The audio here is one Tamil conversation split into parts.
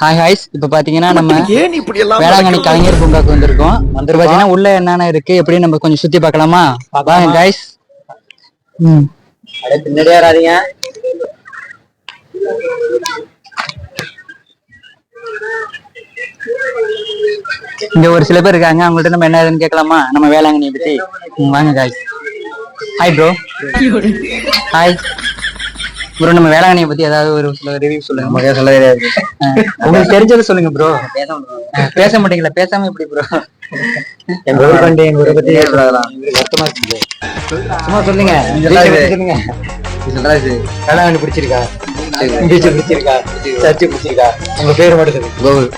ஹாய் ஹாய்ஸ் இப்ப பாத்தீங்கன்னா நம்ம ஏன் இப்படி எல்லாம் வேளாங்கண்ணி கலைஞர் பூங்காக்கு வந்திருக்கோம். வந்து பாத்தீங்கன்னா உள்ள என்னென்ன இருக்கு எப்படின்னு நம்ம கொஞ்சம் சுத்தி பார்க்கலாமா? வாங்க கைஸ் ம். பின்னாடியே வராதீங்க. இங்க ஒரு சில பேர் இருக்காங்க. அவங்கள்ட்ட நம்ம என்ன ஏதுன்னு கேட்கலாமா? நம்ம வேளாங்கண்ணியை பத்தி. வாங்க guys hi bro hi bro நம்ம வேளாங்கண்ணியை பத்தி ஏதாவது ஒரு சில ரிவ்யூ சொல்லுங்க. சொல்ல தெரியாது உங்களுக்கு தெரிஞ்சதை சொல்லுங்க ப்ரோ பேச மாட்டீங்களா? பேசாம எப்படி ப்ரோ எங்க ஊர் பண்டி எங்க ஊரை பத்தி வருத்தமா இருக்கு சும்மா சொல்லுங்க. சொல்லுங்க? வேளாங்கண்ணி பிடிச்சிருக்கா? பீச் பிடிச்சிருக்கா? சர்ச்சு பிடிச்சிருக்கா? உங்க பேர் மட்டும் கோகுல்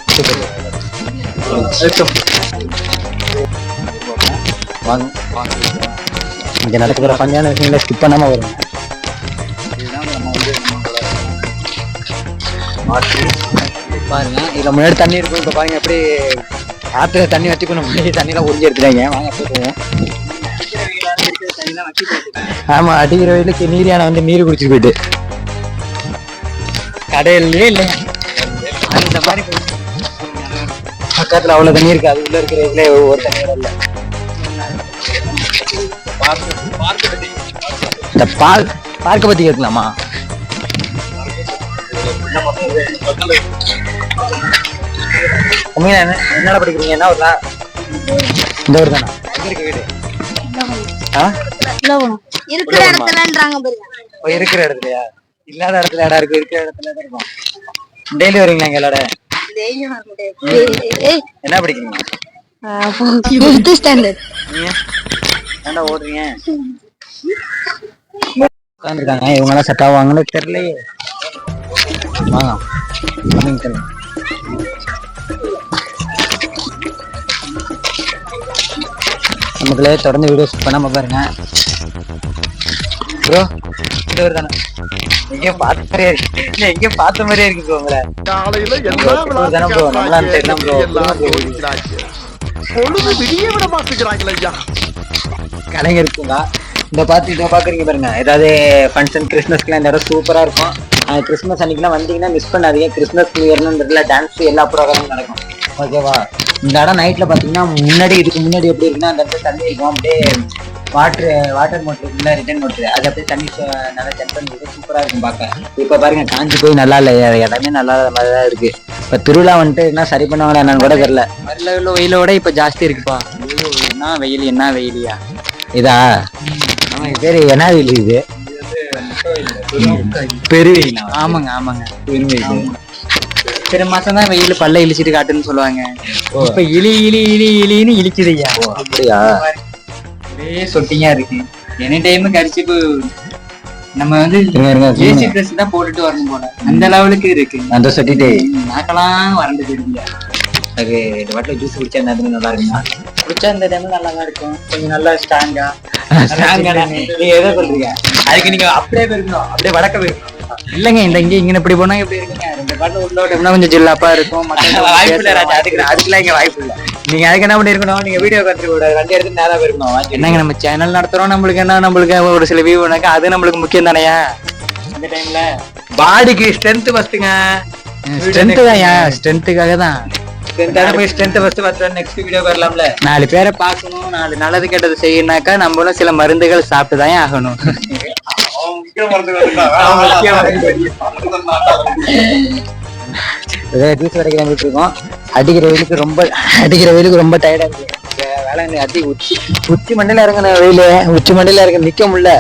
வாங்க. இங்க நடக்கிற பஞ்சான விஷயங்களை ஸ்கிப் பண்ணாம வரும். பாருங்க இதுல முன்னாடி தண்ணி இருக்கும் இப்ப பாருங்க எப்படி ஆத்துல தண்ணி வச்சுக்கணும் முன்னாடி தண்ணிலாம் உறிஞ்சி எடுத்துட்டாங்க. வாங்க போட்டுவோம் ஆமா அடிக்கிற வயலுக்கு நீர் யானை வந்து நீர் குடிச்சிட்டு போயிட்டு. கடையிலே இல்ல. அந்த மாதிரி பக்கத்துல அவ்வளவு தண்ணி இருக்கு அது உள்ள இருக்கிற இதுல ஒரு தண்ணி இல்ல. இந்த பால் பார்க்க பத்தி கேட்கலாமா? உண்மையா என்ன என்னடா படிக்கிறீங்க? என்ன ஊர்ல? இந்த ஊர் தானா? இருக்கு வீடு? இருக்கிற இடத்துலன்றாங்க இருக்கிற இடத்துலயா? இல்லாத இடத்துல இடம் இருக்கு? இருக்கிற இடத்துல இருக்கும். டெய்லி வரீங்களா எங்க முடியாது. என்ன படிக்கிறீங்க? ஃபிஃப்த் ஸ்டாண்டர்ட் ஏன்டா ஓடுறீங்க? உட்காந்துருக்காங்க இவங்க எல்லாம் செட் ஆவாங்கன்னு தெரியலையே. வாங்க. நமக்குள்ளே தொடர்ந்து வீடியோஸ் பண்ணாம பாருங்க. ப்ரோ தானே? எங்கேயும் பார்த்த மாதிரியே இருக்கு. எங்கேயும் பார்த்த மாதிரியே இருக்கு ப்ரோ உங்களை. தானே ப்ரோ நம்மளா ப்ரோ பொழுது விடிய விட மாட்டேங்கிறாங்களே ஐயா. கலைஞர் இருக்குங்களா? இந்த பார்த்து இதை பார்க்குறீங்க பாருங்க. ஏதாவது ஃபங்க்ஷன் கிறிஸ்மஸ்க்குலாம் இந்த இடம் சூப்பராக இருக்கும் கிறிஸ்மஸ் அன்னைக்குலாம் வந்தீங்கன்னா மிஸ் பண்ணாதீங்க. கிறிஸ்மஸ் நியூ இயர்ன்றதுல டான்ஸ் எல்லா ப்ரோக்ராமும் நடக்கும். ஓகேவா இந்த இடம் நைட்டில் பார்த்தீங்கன்னா முன்னாடி இதுக்கு முன்னாடி எப்படி இருக்குன்னா அந்த இடத்துல தண்ணி இருக்கும். அப்படியே வாட்டர் வாட்டர் மோட்டர் இருக்குல்ல ரிட்டர்ன் மோட்டர் அது அப்படியே தண்ணி நல்லா ஜம்ப் பண்ணி சூப்பராக இருக்கும் பார்க்க. இப்போ பாருங்க காஞ்சி போய் நல்லா இல்லை. இடமே நல்லா மாதிரி தான் இருக்கு. இப்போ திருவிழா வந்துட்டு என்ன சரி பண்ணுவாங்களா என்னன்னு கூட தெரியல. வரல உள்ள வெயிலோட இப்ப ஜாஸ்தி இருக்குப்பா. என்ன வெயில் என்ன வெயிலியா? இதா? இது பேரு என்ன வெயில் இது. பெருவெயில் ஆமாங்க ஆமாங்க. சில மாசம் தான் வெயில் பல்ல இழிச்சிட்டு காட்டுன்னு சொல்லுவாங்க. இப்ப இழி இழி இழி இழின்னு இழிக்குதுய்யா. அப்படியா? ஒரே சொட்டிங்கா இருக்கு. எனி டைம் கடிச்சிப்பு நம்ம வந்து ஏசி. ட்ரெஸ் தான் போட்டுட்டு வரணும் போல. அந்த லெவலுக்கு இருக்கு. அந்த சொட்டிட்டு. நாக்கெல்லாம் வறண்டு போயிருக்கியா அது இந்த வாட்டில் ஜூஸ் குடிச்சா என்ன நல்லா இருக்குமா? குடிச்சா இந்த டைம்ல நல்லா தான் இருக்கும். கொஞ்சம் நல்லா ஸ்ட்ராங்கா நீங்க எதை சொல்றீங்க? அதுக்கு நீங்க அப்படியே போயிருக்கணும். அப்படியே வடக்க போயிருக்கோம் இல்லங்க இந்த இங்க இங்க இப்படி போனா எப்படி இருக்குங்க? ரெண்டு பாட்டில் உள்ள விட்டோம்னா கொஞ்சம் ஜில்லாப்பா இருக்கும். வாய்ப்பு இல்ல ராஜா. அதுக்கு அதுக்கெல்லாம் இங்க வாய்ப்பு இல்ல. நீங்க அதுக்கு என்ன பண்ணிருக்கணும்? நீங்க வீடியோ கத்துக்க கூடாது வண்டி எடுத்து நேரா போயிருக்கணும். என்னங்க நம்ம சேனல் நடத்துறோம்? நம்மளுக்கு என்ன? நம்மளுக்கு ஒரு சில வியூ அது நம்மளுக்கு முக்கியம் தானேயா இந்த டைம்ல பாடிக்கு ஸ்ட்ரென்த் ஃபர்ஸ்ட்டுங்க ஸ்ட்ரென்த் தான் ஸ்ட்ரென்த்துக்காக தான். ஸ்ட்ரென்த் போய் ஸ்ட்ரென்த் ஃபர்ஸ்ட் நெக்ஸ்ட் வீடியோ வரலாம்ல. நாலு பேரை பார்க்கணும் நாலு நல்லது கெட்டது செய்யணும்னாக்கா நம்மளும் சில மருந்துகள் சாப்பிட்டு தான் ஆகணும். ஏதோ ஜூஸ் வரைக்கும் கிளம்பிட்டு இருக்கோம். அடிக்கிற வெயிலுக்கு ரொம்ப அடிக்கிற வெயிலுக்கு ரொம்ப டயர்டா இருக்கு. வேளாங்கண்ணி உச்சி உச்சி மண்டையில இறங்கின வெயிலு உச்சி மண்டையில இருக்க நிக்க முடியல.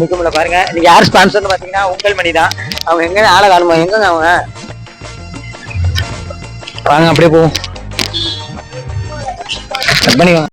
நிக்க முடியல. பாருங்க நீங்க யார் ஸ்பான்சர்னு பாத்தீங்கன்னா உங்கள் மணி தான் அவங்க எங்க ஆளை காணுமா எங்க அவங்க? வாங்க அப்படியே போவோம். கட் பண்ணிக்கோங்க.